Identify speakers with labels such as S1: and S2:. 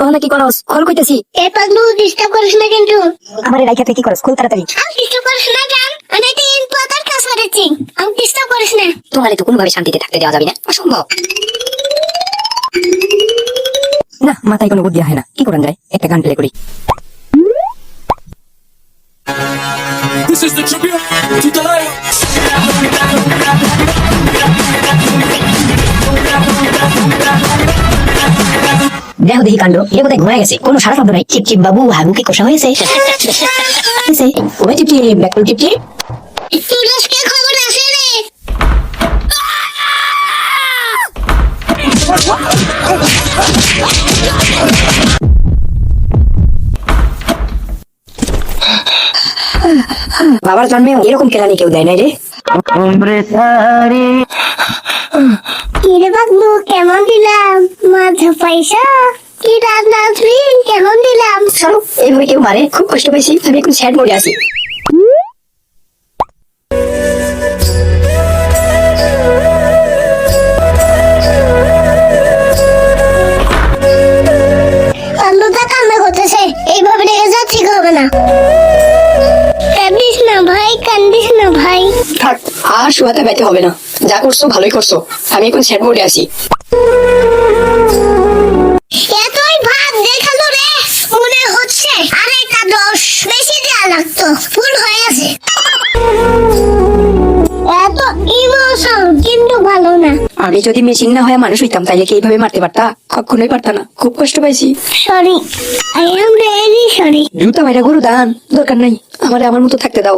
S1: ওখানে কি করস? খোল কইতেছি।
S2: এ পাগলু ডিস্টার্ব করিস না কিন্তু।
S1: আমার রাইখা তুই কি করস? খোল তাড়াতাড়ি।
S2: আমি ডিস্টার্ব করিস না জান আমি একটা ইম্পর্টেন্ট কাজ করেছি। আমি ডিস্টার্ব করিস না।
S1: তোমার তো কোনোভাবে শান্তিতে থাকতে দেওয়া যাবে না। অসম্ভব। না মাথায় কোনো বুদ্ধি হয় না। কি করেন যায়? একটা গান প্লে করি।
S3: This is the tribute to Delilah.
S1: দেখো দেখি কাণ্ড। এ বোধহয় ঘুমায় গেছে। কোনো সারা শব্দ নাই। চিপ চিপ বাবু হাগু কি কষা হয়েছে। ওই chip chip back to chip chip
S2: তুলসকে খবর আছে রে
S1: বাবার জন্মে এরকম কেলানি কেউ দেয় নাই রে।
S2: কেমন দিলাম? মাথা পয়সা? কি রাত নাচবি কেমন দিলাম?
S1: চলো এইভাবে কেউ মারে খুব কষ্ট পেয়েছি আমি এখন স্যাড মোডে আছি।
S2: আলুটা কান্না করতেছে এইভাবে রেখে যা ঠিক হবে না? ভাই, কান্দিস না ভাই।
S1: থাক, আর শুয়াতে ব্যথা হবে না। যা করছ, ভালোই করছ। আমি এখন স্যাড মোডে আছি। আমি যদি মেশিন না হয়ে মানুষ হইতাম তাইলে কি এইভাবে মারতে পারতা? কখনোই পারতা না। খুব কষ্ট পাইছি।
S2: Sorry I am really sorry
S1: জুতা মাইরা গরু দান দরকার নাই। আমারে আমার মতো থাকতে দাও।